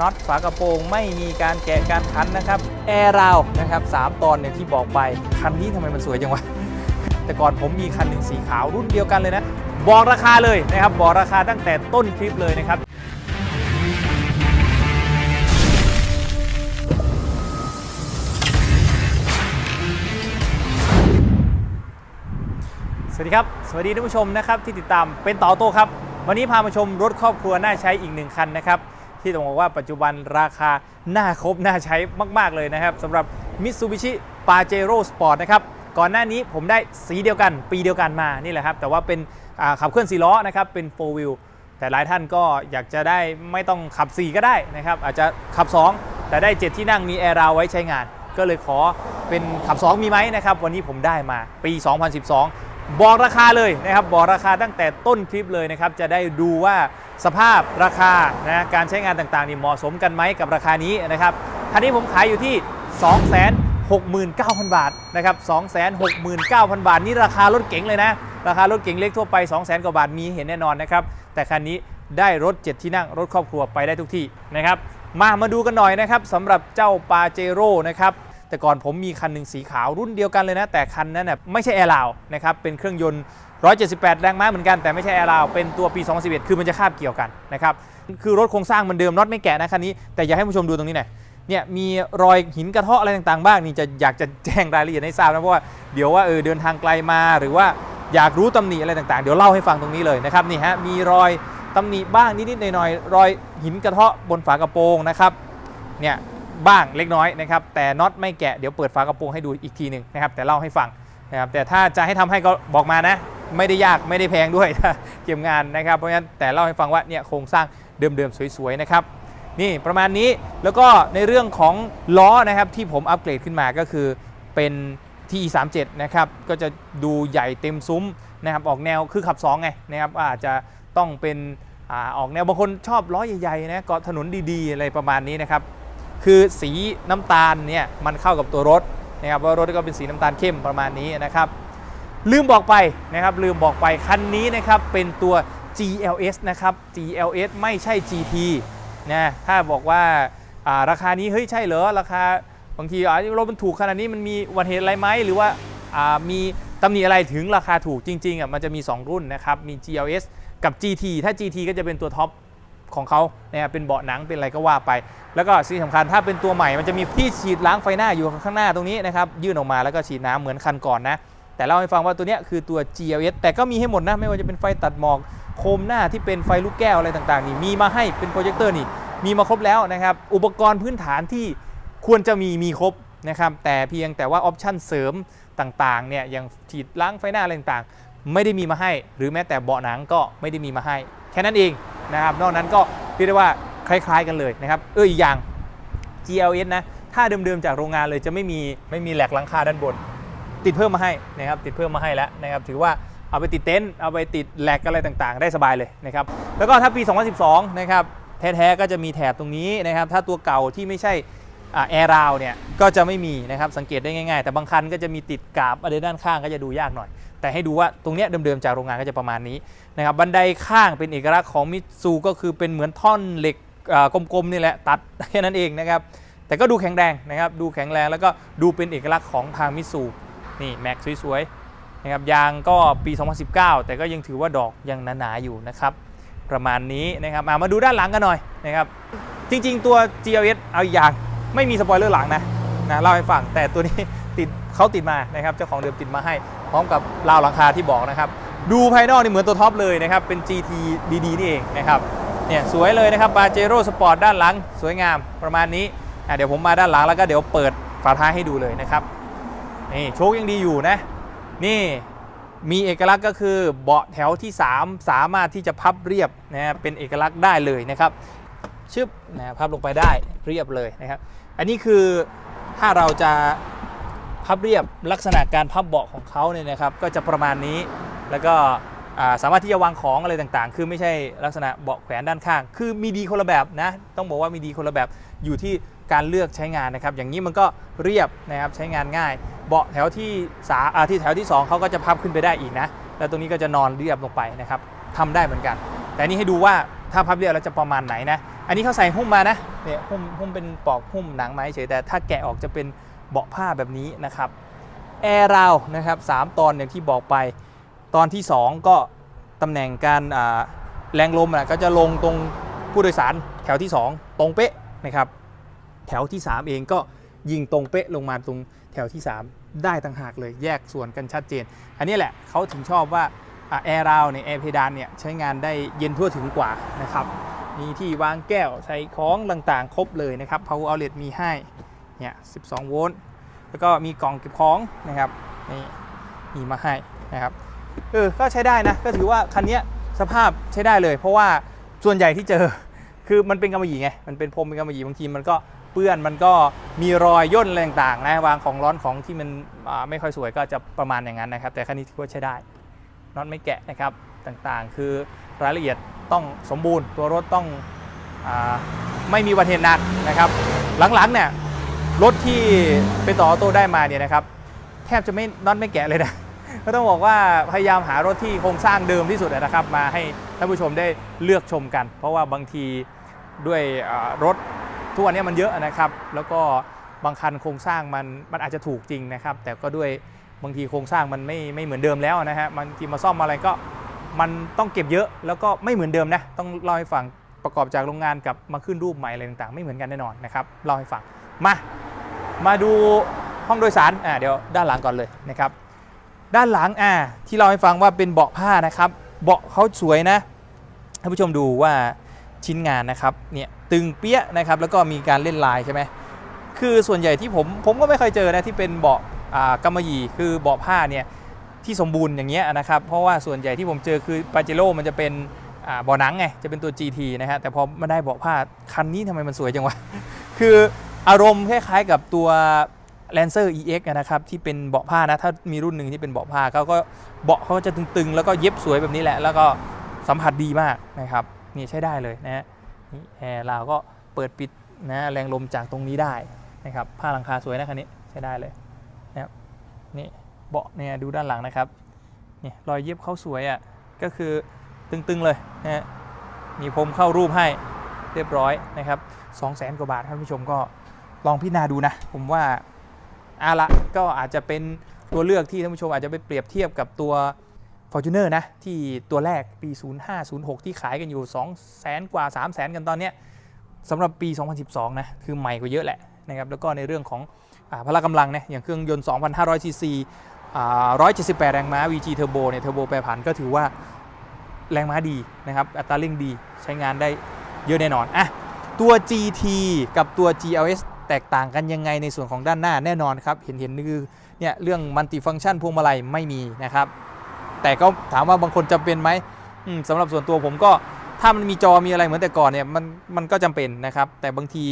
น็อตฝากระโปรงไม่มีการแกะการพันนะครับแอร์ราวนะครับสามตอนอย่างที่บอกไป คันนี้ทำไมมันสวยจังวะ แต่ก่อนผมมีคันหนึ่งสีขาวรุ่นเดียวกันเลยนะ บอกราคาเลยนะครับ บอกราคาตั้งแต่ต้นคลิปเลยนะครับสวัสดีครับ สวัสดีท่านผู้ชมนะครับที่ติดตามเป็นต่อโต้ครับ วันนี้พามาชมรถครอบครัวน่าใช้อีกหนึ่งคันนะครับ ที่ต้องบอกว่าปัจจุบันราคาน่าครบน่าใช้มาก ๆ เลยนะครับสำหรับ Mitsubishi Pajero Sport นะครับก่อนหน้านี้ผมได้สีเดียวกัน ปีเดียวกันมานี่แหละครับ แต่ว่าเป็นขับเคลื่อน4ล้อนะครับเป็น4 wheel แต่หลายท่านก็อยากจะได้ไม่ต้องขับ 4 ก็ได้นะครับ อาจจะขับ 2 แต่ได้ 7 ที่นั่งมีแอร์ราวไว้ใช้งาน ก็เลยขอเป็นขับ 2 มีไหมนะครับ วันนี้ผมได้มาปี 2012 บอกราคาเลยนะครับ บอกราคาตั้งแต่ต้นคลิปเลยนะครับ จะได้ดูว่า สภาพราคานะการใช้งานต่างๆนี่เหมาะสมกันไหมกับราคานี้นะครับคันนี้ผมขายอยู่ที่ 269,000 บาทนะครับ269,000 บาท นี่ราคารถเก๋งเลยนะ ราคารถเก๋งเล็กทั่วไป 200,000 กว่าบาทมีเห็นแน่นอนนะครับ แต่คันนี้ได้รถ 7 ที่นั่งรถครอบครัวไปได้ทุกที่นะครับมามาดูกันหน่อยนะครับสำหรับเจ้าปาเจโร่นะครับแต่ก่อนผมมีคันหนึ่งสีขาวรุ่นเดียวกันเลยนะ แต่คันนั้นน่ะไม่ใช่แอร์ลาวนะครับเป็นเครื่องยนต์ 178 แรงม้าเหมือนกันแต่ไม่ใช่แอร์ลาวเป็นตัวปี 2011 คือมันจะคาบเกี่ยวกันนะครับคือรถโครงสร้างเหมันเดิมน็อตไม่แกะนะคันนี้แต่อยากให้ผู้ชมดูตรงนี้หน่อยเนี่ยมีรอยหินกระเทาะอะไรต่างๆ บ้างนี่จะอยากจะแจ้งรายละเอียดให้ทราบนะเพราะว่าเดี๋ยวว่าเออเดินทางไกลมาหรือว่าอยากรู้ตำหนิอะไรต่างๆ เดี๋ยวเล่าให้ฟังตรงนี้เลยนะครับนี่ฮะมีรอยตำหนิบ้างนิดๆหน่อยๆรอยหินกระเทาะบนฝากระโปรงนะครับเนี่ยบ้างเล็กน้อยนะครับแต่น็อตไม่แกะเดี๋ยวเปิดฝากระโปรงให้ดูอีกทีหนึ่งนะครับแต่เล่าให้ฟังนะครับแต่ถ้าจะให้ทำให้ก็บอกมานะ ไม่ได้ยากไม่ได้แพงด้วยเกี่ยมงานนะครับเพราะฉะนั้นแต่เล่าให้ฟังว่าเนี่ยโครงสร้างเดิมๆสวยๆนะครับนี่ประมาณนี้แล้วก็ในเรื่องของล้อนะครับที่ผมอัปเกรดขึ้นมาก็คือเป็น TE37 นะครับก็จะดูใหญ่เต็มซุ้มนะครับออกแนวคือขับ2ไงนะครับอาจจะต้องเป็นอออกแนวบางคนชอบล้อใหญ่ๆนะเกาะถนนดีๆ อะไรประมาณนี้นะครับคือสีน้ำตาลเนี่ยมันเข้ากับตัวรถนะครับเพราะรถก็เป็นสีน้ำตาลเข้มประมาณนี้นะครับ ลืมบอกไปนะครับลืมบอกไปคันนี้นะครับเป็นตัว GLS นะครับ GLS ไม่ใช่ GT นะถ้าบอกว่าาราคานี้เฮ้ยใช่เหรอราคาบางทีอ่ารถมันถูกขนาดนี้มันมีอุบัติเหตุอะไรไหมหรือว่าามีตำหนิอะไรถึงราคาถูกจริงๆอะมันจะมี 2 รุ่นนะครับมี GLS กับ GT ถ้า GT ก็จะเป็นตัวท็อปของเขาเนะครับเป็นเบาะหนังเป็นอะไรก็ว่าไป แล้วก็สิ่งสำคัญถ้าเป็นตัวใหม่มันจะมีที่ฉีดล้างไฟหน้าอยู่ข้างหน้าตรงนี้นะครับยื่นออกมาแล้วก็ฉีดน้ำเหมือนคันก่อนนะ แต่เล่าให้ฟังว่าตัวนี้คือตัว GLS แต่ก็มีให้หมดนะ ไม่ว่าจะเป็นไฟตัดหมอกโคมหน้าที่เป็นไฟลูกแก้วอะไรต่างๆนี่มีมาให้เป็นโปรเจคเตอร์นี่มีมาครบแล้วนะครับ อุปกรณ์พื้นฐานที่ควรจะมีมีครบนะครับแต่เพียงแต่ว่าออปชั่นเสริมต่างๆเนี่ยอย่างฉีดล้างไฟหน้าอะไรต่างๆ ไม่ได้มีมาให้ หรือแม้แต่เบาะหนังก็ไม่ได้มีมาให้ แค่นั้นเองนะครับนอกนั้นก็เรียกได้ว่าคล้าย ๆ กันเลยนะครับเอออีกอย่าง GLS นะถ้าเดิมๆจากโรงงานเลยจะไม่มีไม่มีแหลกหลังคาด้านบน ติดเพิ่มมาให้นะครับติดเพิ่มมาให้แล้วนะครับถือว่าเอาไปติดเต็นท์เอาไปติดแหลกอะไรต่างๆ ได้สบายเลยนะครับแล้วก็ถ้าปี 2012 นะครับแท้ๆก็จะมีแถบตรงนี้นะครับถ้าตัวเก่าที่ไม่ใช่แอร์ราวเนี่ยก็จะไม่มีนะครับสังเกตได้ง่ายๆ แต่บางคันก็จะมีติดกาบอะไรด้านข้างก็จะดูยากหน่อย แต่ให้ดูว่าตรงเนี้ยเดิมๆจากโรงงานก็จะประมาณนี้นะครับบันไดข้างเป็นเอกลักษณ์ของมิตซูก็คือเป็นเหมือนท่อนเหล็กกลมๆนี่แหละตัดแค่นั้นเองนะครับแต่ก็ดูแข็งแรงนะครับดูแข็งแรงแล้วก็ดูเป็นเอกลักษณ์ของทางมิตซู นี่แม็กสวยๆนะครับยางก็ปี 2019 แต่ก็ยังถือว่าดอกยังหนาๆอยู่นะครับประมาณนี้นะครับมาดูด้านหลังกันหน่อยนะครับจริง ๆ ตัว GLS เอาอย่างไม่มีสปอยเลอร์หลังนะนะเล่าให้ฟังแต่ตัวนี้ติดเขาติดมานะครับเจ้าของเดิมติดมาให้พร้อมกับราวหลังคาที่บอกนะครับดูภายนอกนี่เหมือนตัวท็อปเลยนะครับเป็น GT ดีๆนี่เองนะครับเนี่ยสวยเลยนะครับปาเจโร่สปอร์ตด้านหลังสวยงามประมาณนี้เดี๋ยวผมมาด้านหลังแล้วก็เดี๋ยวเปิดฝาท้ายให้ดูเลยนะครับ นี่โชคยังดีอยู่นะ นี่มีเอกลักษณ์ก็คือเบาะแถวที่ 3 สามารถที่จะพับเรียบนะเป็นเอกลักษณ์ได้เลยนะครับชึบนะพับลงไปได้เรียบเลยนะครับ อันนี้คือถ้าเราจะพับเรียบลักษณะการพับเบาะของเขาเนี่ยนะครับ ก็จะประมาณนี้แล้วก็าสามารถที่จะวางของอะไรต่างๆ คือไม่ใช่ลักษณะเบาะแขวนด้านข้าง คือมีดีคนละแบบนะ ต้องบอกว่ามีดีคนละแบบอยู่ที่การเลือกใช้งานนะครับ อย่างนี้มันก็เรียบนะครับใช้งานง่าย เบาะแถวที่สาอาที่แถวที่สองเขาก็จะพับขึ้นไปได้อีกนะ แล้วตรงนี้ก็จะนอนเรียบลงไปนะครับทำได้เหมือนกัน แต่นี่ให้ดูว่าถ้าพับเรียบแล้วจะประมาณไหนนะ อันนี้เขาใส่หุ้มมานะเนี่ยหุ้มหุ้มเป็นปลอกหุ้มหนังไม้เฉยแต่ถ้าแกะออกจะเป็นเบาะผ้าแบบนี้นะครับแอร์ราวนะครับสามตอนอย่างที่บอกไป ตอนที่ 2 ก็ตำแหน่งการแรงลมนะก็จะลงตรงผู้โดยสารแถวที่ 2 ตรงเป๊ะนะครับ แถวที่ 3 เองก็ยิงตรงเป๊ะลงมาตรง ถวที่ 3 ได้ต่างหากเลยแยกส่วนกันชัดเจน อันนี้แหละเขาถึงชอบว่าแอร์ราวเนี่ยแอร์เพดานเนี่ยใช้งานได้เย็นทั่วถึงกว่านะครับมีที่วางแก้วใส่ของต่างๆ ครบเลยนะครับ power outlet มีให้เนี่ย 12 โวลต์แล้วก็มีกล่องเก็บของนะครับนี่มีมาให้นะครับเออก็ใช้ได้นะ ก็ถือว่าคันนี้สภาพใช้ได้เลย เพราะว่าส่วนใหญ่ที่เจอคือมันเป็นกำมะหยี่ไง มันเป็นพรมเป็นกำมะหยี่บางทีมันก็ เปื้อน มันก็มีรอยย่นอะไรต่างๆนะวางของร้อนของที่มันไม่ค่อยสวยก็จะประมาณอย่างนั้นนะครับ แต่คันนี้ถือว่าใช้ได้น็อตไม่แกะนะครับต่างๆ คือรายละเอียดต้องสมบูรณ์ ตัวรถต้องอไม่มีอุบัติเหตุหนักนะครับ หลังๆเนี่ยรถที่เป็นต่อออโต้ได้มาเนี่ยนะครับแทบจะไม่น็อตไม่แกะเลยนะก็ต้องบอกว่าพยายามหารถที่โครงสร้างเดิมที่สุดนะครับ มาให้ท่านผู้ชมได้เลือกชมกัน เพราะว่าบางทีด้วยรถ ทุกวันนี้มันเยอะนะครับ แล้วก็บางคันโครงสร้างมันมันอาจจะถูกจริงนะครับ แต่ก็ด้วยบางทีโครงสร้างมันไม่ไม่เหมือนเดิมแล้วนะฮะบางทีมาซ่อมอะไรก็มันต้องเก็บเยอะแล้วก็ไม่เหมือนเดิมนะต้องเล่าให้ฟังประกอบจากโรงงานกับมาขึ้นรูปใหม่อะไรต่างๆ ไม่เหมือนกันแน่นอนนะครับเล่าให้ฟังมามาดูห้องโดยสารอ่าเดี๋ยวด้านหลังก่อนเลยนะครับ ด้านหลังอ่าที่เราให้ฟังว่าเป็นเบาะผ้านะครับ เบาะเขาสวยนะท่านผู้ชมดูว่า ชิ้นงานนะครับเนี่ยตึงเปี้ยนะครับแล้วก็มีการเล่นลายใช่ไหมคือส่วนใหญ่ที่ผมผมก็ไม่เคยเจอนะที่เป็นเบาะอ่ากำมะหยี่คือเบาะผ้าเนี่ยที่สมบูรณ์อย่างเงี้ยนะครับเพราะว่าส่วนใหญ่ที่ผมเจอคือปาเจโร่มันจะเป็นอ่าเบาะหนังไงจะเป็นตัว GT นะฮะแต่พอมาได้เบาะผ้าคันนี้ทำไมมันสวยจังวะ คืออารมณ์คล้ายๆกับตัว Lancer EX อะนะครับที่เป็นเบาะผ้านะถ้ามีรุ่นหนึ่งที่เป็นเบาะผ้าเขาก็เบาะเขาก็จะตึงๆ แล้วก็เย็บสวยแบบนี้แหละ แล้วก็สัมผัสดีมากนะครับ นี่ใช้ได้เลยนะฮะนี่แอร์เราก็เปิดปิดนะแรงลมจากตรงนี้ได้นะครับผ้าหลังคาสวยนะคันนี้ใช้ได้เลยนะครับนี่เบาะเนี่ยดูด้านหลังนะครับนี่รอยเย็บเข้าสวยอะ่ะก็คือตึงๆเลยนะฮะมีพรมเข้ารูปให้เรียบร้อยนะครับ2 0 0แสนกว่าบาทท่านผู้ชมก็ลองพิจารณาดูนะ ผมว่าอาละก็อาจจะเป็นตัวเลือกที่ท่านผู้ชมอาจจะไปเปรียบเทียบกับตัว Fortuner นะที่ตัวแรกปี 0506 ที่ขายกันอยู่ 2 0 0แสนกว่า 3 0 0แสนกันตอนเนี้ยสำหรับปี 2012 นะคือใหม่กว่าเยอะแหละนะครับแล้วก็ในเรื่องของอพละกำลังนะอย่างเครื่องยนต์ 2,500 ซีซีอ่า178 แรงม้า VG Turbo เนี่ยเทอร์โบแปรผันก็ถือว่าแรงม้าดีนะครับอัตราเร่งดีใช้งานได้เยอะแน่นอนอะตัว GT กับตัว GLS แตกต่างกันยังไงในส่วนของด้านหน้าแน่นอนครับ เห็นเห็นคือเนี่ยเรื่องมัลติฟัง c t ชันพวงมาลัยไม่มีนะครับ แต่ก็ถามว่าบางคนจำเป็นไหมอืมสำหรับส่วนตัวผมก็ถ้ามันมีจอมีอะไรเหมือนแต่ก่อนเนี่ยมันมันก็จำเป็นนะครับ แต่บางที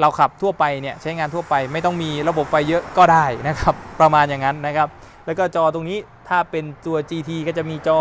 เราขับทั่วไปเนี่ยใช้งานทั่วไปไม่ต้องมีระบบไฟเยอะก็ได้นะครับประมาณอย่างนั้นนะครับ แล้วก็จอตรงนี้ถ้าเป็นตัว GT ก็จะมีจอ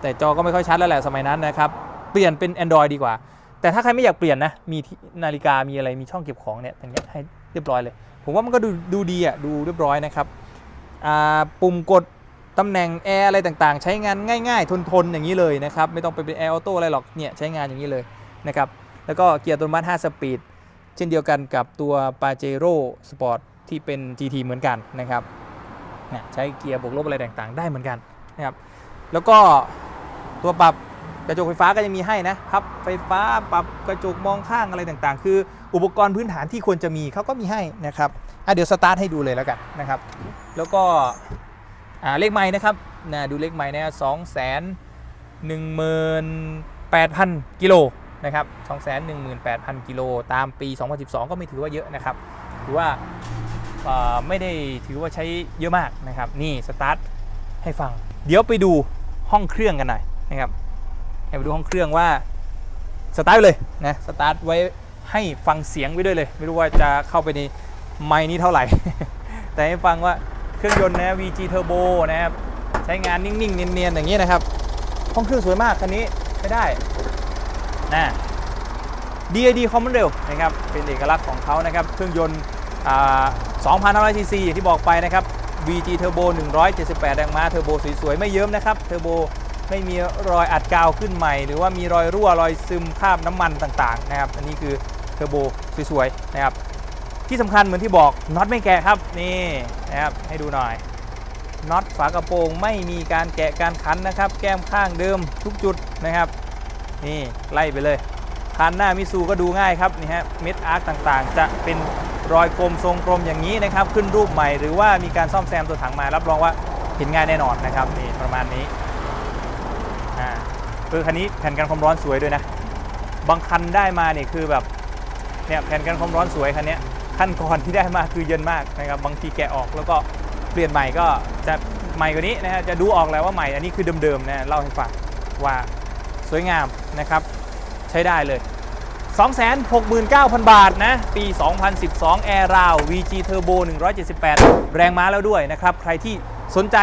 แต่จอก็ไม่ค่อยชัดแล้วแหละสมัยนั้นนะครับเปลี่ยนเป็น Android ดีกว่า แต่ถ้าใครไม่อยากเปลี่ยนนะมีนาฬิกามีอะไรมีช่องเก็บของเนี่ยอย่างเงี้ยให้เรียบร้อยเลย ผมว่ามันก็ดูดูดีอะดูเรียบร้อยนะครับปุ่มกด ตำแหน่งแอร์อะไรต่างๆ ใช้งานง่ายๆ ทนๆ อย่างนี้เลยนะครับ ไม่ต้องไปเป็นแอร์ออโต้อะไรหรอกเนี่ยใช้งานอย่างนี้เลยนะครับ แล้วก็เกียร์อัตโนมัติ 5 สปีด เช่นเดียวกันกับตัว Pajero Sport ที่เป็น GT เหมือนกันนะครับเนี่ยใช้เกียร์บวกลบอะไรต่างๆ ได้เหมือนกันนะครับ แล้วก็ตัวปรับกระจกไฟฟ้าก็ยังมีให้นะพับไฟฟ้าปรับกระจกมองข้างอะไรต่างๆ คืออุปกรณ์พื้นฐานที่ควรจะมีเขาก็มีให้นะครับอะเดี๋ยวสตาร์ทให้ดูเลยแล้วกันนะครับ แล้วก็ เลขไม้นะครับนะดูเลขไม้นะสองแสนหนึ่งหมื่นแปดพันกิโลนะครับสองแสนหนึ่งหมื่นแปดพันกิโลตามปี 2012 ก็ไม่ถือว่าเยอะนะครับ ถือว่าไม่ได้ถือว่าใช้เยอะมากนะครับ นี่สตาร์ทให้ฟัง เดี๋ยวไปดูห้องเครื่องกันหน่อยนะครับให้ไปดูห้องเครื่องว่าสตาร์ทเลยนะสตาร์ทไว้ให้ฟังเสียงไว้ด้วยเลย ไม่รู้ว่าจะเข้าไปในไมค์นี้เท่าไหร่ แต่ให้ฟังว่า เครื่องยนต์นะ VG Turbo นะครับ ใช้งานนิ่ง ๆ เนียน ๆ อย่างนี้นะครับ ห้องเครื่องสวยมาก คันนี้ใช้ได้นะ DID Common Rail นะครับ เป็นเอกลักษณ์ของเขานะครับ เครื่องยนต์2,500ซีซีอย่างที่บอกไปนะครับ VG Turbo 178 แรงม้าเทอร์โบสวย ๆ ไม่เยิ้มนะครับ เทอร์โบไม่มีรอยอัดกาวขึ้นใหม่ หรือว่ามีรอยรั่วรอยซึมคราบน้ำมันต่าง ๆ นะครับ อันนี้คือเทอร์โบสวย ๆ นะครับ ที่สำคัญเหมือนที่บอกน็อตไม่แกะครับนี่นะครับให้ดูหน่อยน็อตฝากระโปรงไม่มีการแกะการขันนะครับ แก้มข้างเดิมทุกจุดนะครับ นี่ไล่ไปเลยคันหน้ามิซูก็ดูง่ายครับนี่ฮะเม็ดอาร์คต่างๆ จะเป็นรอยกลมทรงกลมอย่างนี้นะครับ ขึ้นรูปใหม่หรือว่ามีการซ่อมแซมตัวถังมารับรองว่าเห็นง่ายแน่นอนนะครับนี่ประมาณนี้อ่าเออคันนี้แผ่นกันความร้อนสวยด้วยนะบางคันได้มาเนี่ยคือแบบเนี่ยแผ่นกันความร้อนสวยคันเนี้ ยขั้นก่อนที่ได้มาคือเย็นมากนะครับบางทีแกะออกแล้วก็เปลี่ยนใหม่ก็จะใหม่กว่านี้นะฮะจะดูออกแล้วว่าใหม่อันนี้คือเดิมๆนะเล่าให้ฟังว่าสวยงามนะครับใช้ได้เลย 269,000 บาทนะ ปี 2012 Air r o w VG Turbo 178 แรงม้าแล้วด้วยนะครับ ใครที่สนใจ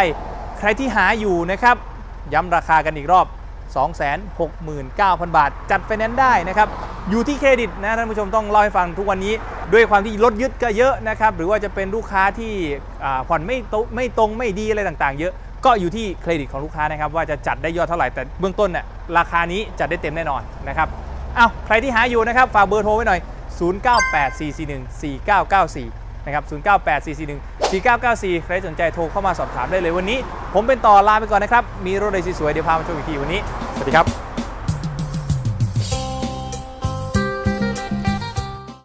ใครที่หาอยู่นะครับ ย้ำราคากันอีกรอบ 269,000 บาท จัดไฟแนนซ์ได้นะครับ อยู่ที่เครดิตนะท่านผู้ชมต้องเล่าให้ฟังทุกวันนี้ ด้วยความที่รถยึดก็เยอะนะครับหรือว่าจะเป็นลูกค้าที่ผ่อนไม่ตรงไม่ตรงไม่ดีอะไรต่างๆ เยอะก็อยู่ที่เครดิตของลูกค้านะครับว่าจะจัดได้ยอดเท่าไหร่แต่เบื้องต้นเนี่ยราคานี้จัดได้เต็มแน่นอนนะครับอ้าวใครที่หาอยู่นะครับฝากเบอร์โทรไว้หน่อย 0984414994 นะครับ 0984414994 ใครสนใจโทรเข้ามาสอบถามได้เลยวันนี้ ผมเป็นต่อลาไปก่อนนะครับ มีรถอะไรสวยๆเดี๋ยวพามาชมอีกทีวันนี้ สวัสดีครับ